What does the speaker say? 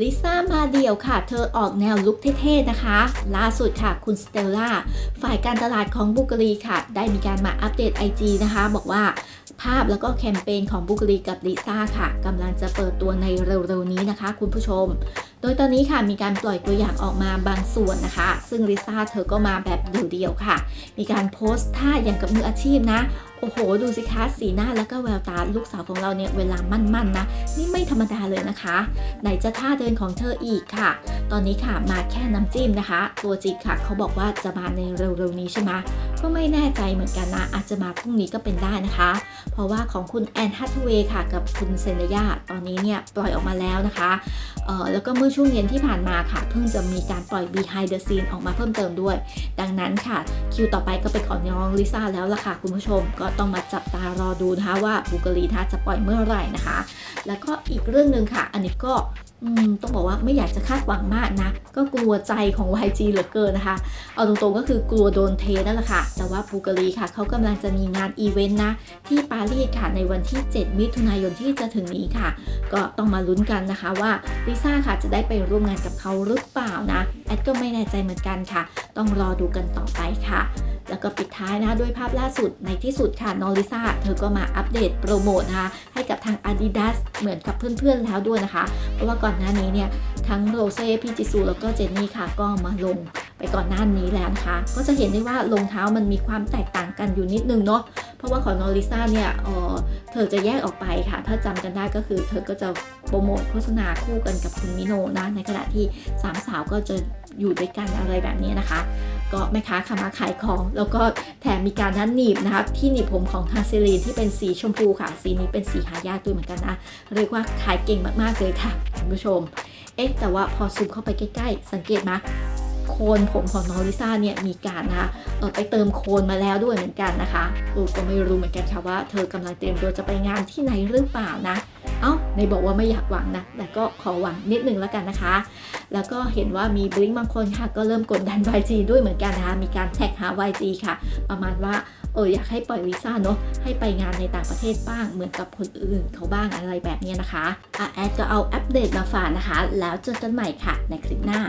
ลิซ่ามาเดี่ยวค่ะ เธอออกแนวลุคเท่ๆนะคะ ล่าสุดค่ะคุณสเตลล่า ฝ่ายการตลาดของบุกรีค่ะ ได้มีการมาอัปเดต IG นะคะ บอกว่าภาพแล้วก็แคมเปญของบุกรีกับลิซ่าค่ะกำลังจะเปิดตัวในเร็วๆนี้นะคะ คุณผู้ชม โดยตอนนี้ค่ะมีการปล่อยตัวอย่างออกมาบางส่วนนะคะ ซึ่งลิซ่าเธอก็มาแบบเดี่ยวๆค่ะ มีการโพสต์ท่าอย่างกับมืออาชีพนะ โอ้โห ดูสิคะสีหน้าแล้วก็แววตาลูกสาวของเราเนี่ยเวลามั่นๆนะนี่ไม่ธรรมดาเลยนะคะ ไหนจะท่าเดินของเธออีกค่ะ ตอนนี้ค่ะมาแค่น้ำจิ้มนะคะ ตัวจิกค่ะเขาบอกว่าจะมาในเร็วๆนี้ใช่ไหมก็ไม่แน่ใจเหมือนกันนะอาจจะมาพรุ่งนี้ก็เป็นได้นะคะ เพราะว่าของคุณแอนฮัตเวย์ค่ะกับคุณเซนยาตอนนี้เนี่ยปล่อยออกมาแล้วนะคะเออแล้วก็เมื่อช่วงเย็นที่ผ่านมาค่ะ เพิ่งจะมีการปล่อย behind the scene ออกมาเพิ่มเติมด้วย ดังนั้นค่ะ คิวต่อไปก็เป็นของน้องลิซ่าแล้วล่ะค่ะ คุณผู้ชมก็ต้องมาจับตารอดูนะคะว่าบุกรีท่าจะปล่อยเมื่อไหร่นะคะ แล้วก็อีกเรื่องหนึ่งค่ะ อันนี้ก็ ต้องบอกว่าไม่อยากจะคาดหวังมากนะ ก็กลัวใจของ YG เหลือเกินนะคะ เอาตรงๆก็คือกลัวโดนเทนั่นแหละค่ะ แต่ว่าบูการีค่ะเขากำลังจะมีงานอีเวนต์นะ ที่ปารีสค่ะในวันที่ 7 มิถุนายนที่จะถึงนี้ค่ะ ก็ต้องมาลุ้นกันนะคะว่าลิซ่าค่ะจะได้ไปร่วมงานกับเขาหรือเปล่านะ แอดก็ไม่แน่ใจเหมือนกันค่ะ ต้องรอดูกันต่อไปค่ะ แล้วก็ปิดท้ายนะด้วยภาพล่าสุดในที่สุดค่ะนองลิซ่าเธอก็มาอัปเดตโปรโมทนะคะให้กับทาง Adidas เหมือนกับเพื่อนๆแล้วด้วยนะคะ เพราะว่าก่อนหน้านี้เนี่ยทั้งโรเซ่พี่จิซูแล้วก็เจนนี่ค่ะก็มาลงไปก่อนหน้านี้แล้วนะคะ ก็จะเห็นได้ว่ารองเท้ามันมีความแตกต่างกันอยู่นิดนึงเนาะเพราะว่าของนองลิซ่าเนี่ยเออเธอจะแยกออกไปค่ะ ถ้าจำกันได้ก็คือเธอก็จะโปรโมทโฆษณาคู่กันกับคุณมิโนนะในขณะที่สามสาวก็จะอยู่ด้วยกันอะไรแบบนี้นะคะ ก็แม่ค้าขามาขายของ แล้วก็แถมมีการนั้นหนีบนะคะที่หนีบผมของทาเซรีนที่เป็นสีชมพูค่ะ สีนี้เป็นสีหายากด้วยเหมือนกันนะเรียกว่าขายเก่งมากๆเลยค่ะคุณผู้ชม เอ๊ะแต่ว่าพอซูมเข้าไปใกล้ๆ สังเกตไหมโคนผมของน้องลิซ่าเนี่ยมีการนะคะเออไปเติมโคนมาแล้วด้วยเหมือนกันนะคะเออก็ไม่รู้เหมือนกันค่ะว่า เธอกำลังเตรียมตัวจะไปงานที่ไหนหรือเปล่านะ เอ้าในบอกว่าไม่อยากหวังนะ แต่ก็ขอหวังนิดนึงแล้วกันนะคะ แล้วก็เห็นว่ามีบลิงบางคนค่ะ ก็เริ่มกดดัน YG ด้วยเหมือนกันนะคะ มีการแท็กหา YG ค่ะ ประมาณว่าเอออยากให้ปล่อยวีซ่าเนาะให้ไปงานในต่างประเทศบ้างเหมือนกับคนอื่นเขาบ้างอะไรแบบนี้นะคะอะแอดก็เอาอัปเดตมาฝากนะคะ แล้วเจอกันใหม่ค่ะ ในคลิปหน้า